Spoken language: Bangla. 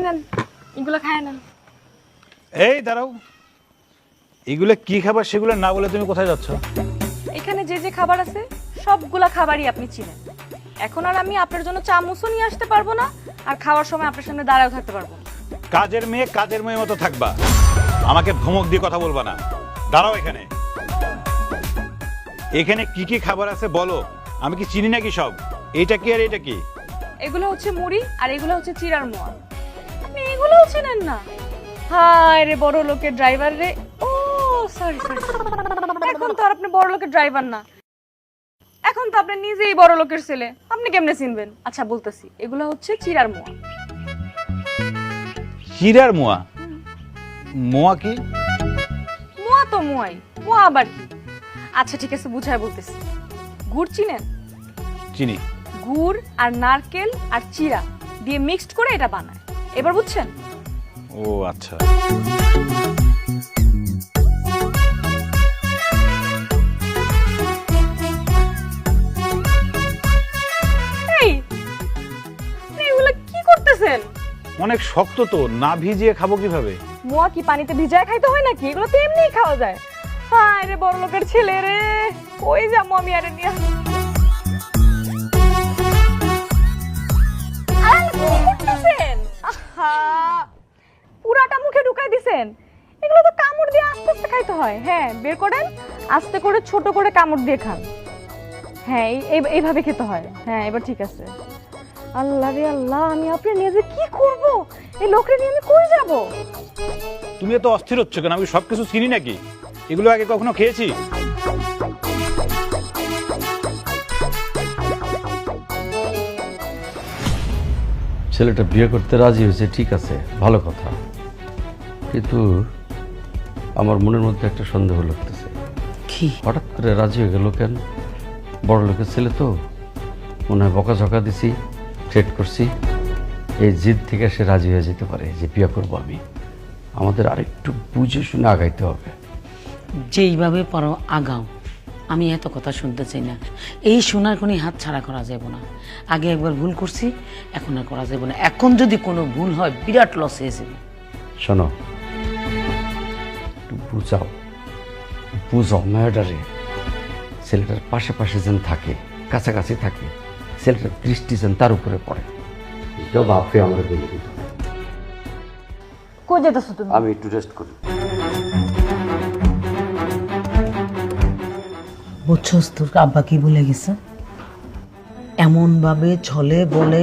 এই নেন এগুলো খায় নেন এই দাঁড়াও। এগুলো কি খাবার সেগুলো না বলে তুমি কোথায় যাচ্ছ? এখানে যে যে খাবার আছে সবগুলা খাবারই আপনি চিনেন। এখন আর আমি আপনার জন্য চামচও নিয়ে আসতে পারব না আর খাওয়ার সময় আপনার সামনে দাঁড়াও থাকতে পারব না। কাজের মেয়ে কাজের মেয়ে মতো থাকবা। আমাকে ধমক দিয়ে কথা বলবা না। দাঁড়াও এখানে। এখানে কি কি খাবার আছে বলো। আমি কি চিনি নাকি সব? এইটা কি আর এটা কি? এগুলো হচ্ছে মুড়ি আর এগুলো হচ্ছে চিরার মোয়া। এগুলোও চেনেন না? হায় রে বড় লোকের ড্রাইভার রে। ও সরি সরি এখন তো আর আপনি বড় লোকের ড্রাইভার না। এখন তো আপনি নিজেই বড় লোকের ছেলে। আপনি কেমনে চিনবেন? আচ্ছা বলতেছি। এগুলো হচ্ছে চিরার মোয়া। চিরার মোয়া? মোয়া কি? মোয়া তো মোয়াই। মোয়া আবার কি? আচ্ছা ঠিক আছে বুঝায় বলতেছি। গুড় চিনেন? চিনি। গুড় আর নারকেল আর চিরা দিয়ে মিক্সড করে এটা বানায়। এবার বুঝছেন? ও আচ্ছা। অনেক শক্ত তো না ভিজিয়ে খাব কীভাবে? মোয়া কি পানিতে ভিজায় খাইতে হয় নাকি? এগুলো তো এমনিই খাওয়া যায়। হায় রে বড় লোকের ছেলে রে কই যাব আমি আরে নিয়ে? এগুলো তো কামড় দিয়ে আস্তে আস্তে খাইতে হয়। হ্যাঁ বের করেন আস্তে করে ছোট করে কামড় দিয়ে খান। হ্যাঁ এই- এই- এইভাবে খেতে হয়। হ্যাঁ এবার ঠিক আছে। আল্লাহ রে আল্লাহ আমি আপনি নিজে কি করব? এই লোকরে নিয়ে আমি কই যাব? তুমি এত অস্থির হচ্ছ কেন? আমি সবকিছু চিনি নাকি? এগুলো আগে কখনো খেয়েছি? ছেলেটা বিয়ে করতে রাজি হয়েছে ঠিক আছে ভালো কথা। কিন্তু আমার মনের মধ্যে একটা সন্দেহ লাগতেছে। কি? হঠাৎ করে রাজি হয়ে গেল কেন? বড় লোকের ছেলে তো। মনে হয় বকাঝকা দিছি ট্রেড করছি। এই জিদ থেকে সে রাজি হয়ে যেতে পারে যে বিয়ে করব আমি। আমাদের আরেকটু বুঝে শুনে আগাইতে হবে। যেইভাবে পারো আগাও। আমি এত কথা শুনতে চাই না। এই সোনার কোনি হাত ছাড়া করা যাবে না। আগে একবার ভুল করছি এখন আর করা যাবে না। এখন যদি কোনো ভুল হয় বিরাট লস হয়ে যাবে। শোনো বুঝাও। বুঝাও মেয়েটারে ছেলেটার পাশে পাশে যেন থাকে কাছাকাছি থাকে ছেলেটার দৃষ্টি যেন তার উপরে পড়ে। এটাও বাপকে আমরা বলে দিতে। কই যেতেছো তুমি? আমি একটু রেস্ট করি। বুঝছস তোর আব্বা কি বলে গেছে? এমন ভাবে ছলে বলে